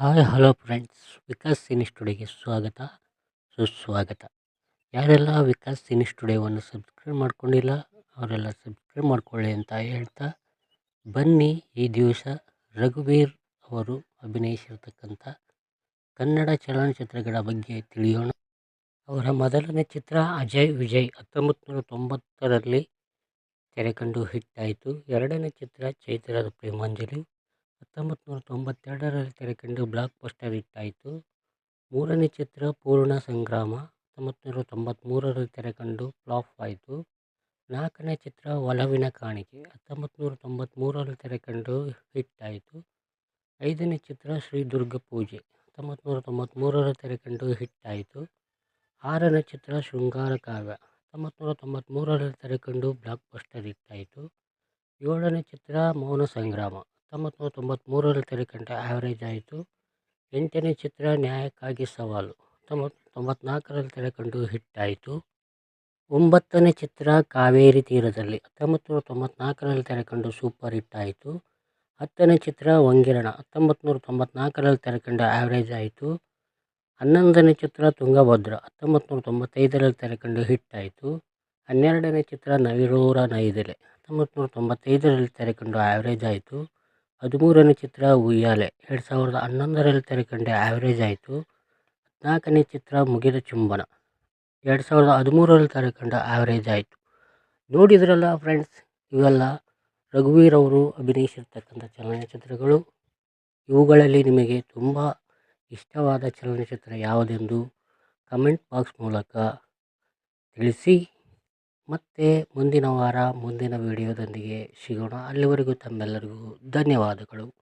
Hi, hello friends. Vikas cine ಸ್ಟುಡಿಯೋಗೆ ಸ್ವಾಗತ. ಸುಸ್ವಾಗತ. ಯಾರೆಲ್ಲ ವಿಕಾಸ್ ಸಿನಿ ಸ್ಟುಡಿಯೋವನ್ನು ಸಬ್ಸ್ಕ್ರೈಬ್ ಮಾಡ್ಕೊಂಡಿಲ್ಲ, ಅವರೆಲ್ಲ ಸಬ್ಸ್ಕ್ರೈಬ್ ಮಾಡ್ಕೊಳ್ಳಿ ಅಂತ ಹೇಳ್ತಾ ಬನ್ನಿ. ಈ ದಿವಸ ರಘುವೀರ್ ಅವರು ಅಭಿನಯಿಸಿರ್ತಕ್ಕಂಥ ಕನ್ನಡ ಚಲನಚಿತ್ರಗಳ ಬಗ್ಗೆ ತಿಳಿಯೋಣ. ಅವರ ಮೊದಲನೇ ಚಿತ್ರ ಅಜಯ್ ವಿಜಯ್ ಹತ್ತೊಂಬತ್ತು ನೂರ ತೊಂಬತ್ತರಲ್ಲಿ ತೆರೆಕಂಡು ಹಿಟ್ ಹಿಟ್ಟಾಯಿತು. ಎರಡನೇ ಚಿತ್ರ ಚೈತ್ರದ ಪ್ರೇಮಾಂಜಲಿ ಹತ್ತೊಂಬತ್ತು ನೂರ ತೊಂಬತ್ತೆರಡರಲ್ಲಿ ತೆರೆಕಂಡು ಬ್ಲಾಕ್ ಪೋಸ್ಟರ್ ಹಿಟ್ ಆಯಿತು ಮೂರನೇ ಚಿತ್ರ ಪೂರ್ಣ ಸಂಗ್ರಾಮ ಹತ್ತೊಂಬತ್ತು ನೂರ ತೊಂಬತ್ತ್ಮೂರರಲ್ಲಿ ತೆರೆಕಂಡು ಫ್ಲಾಪ್ ಆಯಿತು. ನಾಲ್ಕನೇ ಚಿತ್ರ ಒಲವಿನ ಕಾಣಿಕೆ ಹತ್ತೊಂಬತ್ತು ನೂರ ತೊಂಬತ್ತ್ಮೂರರಲ್ಲಿ ತೆರೆಕಂಡು ಹಿಟ್ ಆಯಿತು ಐದನೇ ಚಿತ್ರ ಶ್ರೀ ದುರ್ಗ ಪೂಜೆ ಹತ್ತೊಂಬತ್ತು ನೂರ ತೊಂಬತ್ತ್ಮೂರರಲ್ಲಿ ತೆರೆಕಂಡು ಹಿಟ್ ಆಯಿತು ಆರನೇ ಚಿತ್ರ ಶೃಂಗಾರ ಕಾವ್ಯ ಹತ್ತೊಂಬತ್ತು ನೂರ ತೊಂಬತ್ತ್ಮೂರರಲ್ಲಿ ತೆರೆಕಂಡು ಬ್ಲಾಕ್ ಪೋಸ್ಟರ್ ಹಿಟ್ ಆಯಿತು ಏಳನೇ ಚಿತ್ರ ಮೌನ ಸಂಗ್ರಾಮ ಹತ್ತೊಂಬತ್ತು ನೂರ ತೊಂಬತ್ತ್ಮೂರರಲ್ಲಿ ತೆರೆಕಂಡ ಆ್ಯವರೇಜ್ ಆಯಿತು. ಎಂಟನೇ ಚಿತ್ರ ನ್ಯಾಯಕ್ಕಾಗಿ ಸವಾಲು. ಹತ್ತೊಂಬತ್ತು ತೊಂಬತ್ನಾಲ್ಕರಲ್ಲಿ ತೆರೆಕಂಡು ಹಿಟ್ ಆಯಿತು ಒಂಬತ್ತನೇ ಚಿತ್ರ ಕಾವೇರಿ ತೀರದಲ್ಲಿ. ಹತ್ತೊಂಬತ್ತು ನೂರ ತೊಂಬತ್ನಾಲ್ಕರಲ್ಲಿ ತೆರೆಕಂಡು ಸೂಪರ್ ಹಿಟ್ ಆಯಿತು. ಹತ್ತನೇ ಚಿತ್ರ ವಂಗಿರಣ. ಹತ್ತೊಂಬತ್ತು ನೂರ ತೊಂಬತ್ನಾಲ್ಕರಲ್ಲಿ ತೆರೆಕಂಡು ಆ್ಯವರೇಜ್ ಆಯಿತು. ಹನ್ನೊಂದನೇ ಚಿತ್ರ ತುಂಗಭದ್ರ. ಹತ್ತೊಂಬತ್ತು ನೂರ ತೊಂಬತ್ತೈದರಲ್ಲಿ ತೆರೆಕಂಡು ಹಿಟ್ ಆಯಿತು. ಹನ್ನೆರಡನೇ ಚಿತ್ರ ನವಿರೂರ ನೈದೆಲೆ. ಹತ್ತೊಂಬತ್ತು ನೂರ ತೊಂಬತ್ತೈದರಲ್ಲಿ ತೆರೆಕಂಡು ಆ್ಯವರೇಜ್ ಆಯಿತು. ಹದಿಮೂರನೇ ಚಿತ್ರ ಉಯ್ಯಾಲೆ. ಎರಡು ಸಾವಿರದ ಹನ್ನೊಂದರಲ್ಲಿ ತೆರೆಕಂಡು ಆ್ಯಾವ್ರೇಜ್ ಆಯಿತು. ಹದಿನಾಲ್ಕನೇ ಚಿತ್ರ ಮುಗಿದ ಚುಂಬನ. ಎರಡು ಸಾವಿರದ ಹದಿಮೂರರಲ್ಲಿ ತೆರೆಕಂಡ ಆ್ಯಾವ್ರೇಜ್ ಆಯಿತು. ನೋಡಿದ್ರಲ್ಲ ಫ್ರೆಂಡ್ಸ್ ಇವೆಲ್ಲ ರಘುವೀರ್ ಅವರು ಅಭಿನಯಿಸಿರ್ತಕ್ಕಂಥ ಚಲನಚಿತ್ರಗಳು. ಇವುಗಳಲ್ಲಿ ನಿಮಗೆ ತುಂಬ ಇಷ್ಟವಾದ ಚಲನಚಿತ್ರ ಯಾವುದೆಂದು ಕಮೆಂಟ್ ಬಾಕ್ಸ್ ಮೂಲಕ ತಿಳಿಸಿ. ಮತ್ತೆ ಮುಂದಿನ ವಾರ ಮುಂದಿನ ವಿಡಿಯೋದೊಂದಿಗೆ ಸಿಗೋಣ. ಅಲ್ಲಿವರೆಗೂ ತಮ್ಮೆಲ್ಲರಿಗೂ ಧನ್ಯವಾದಗಳು.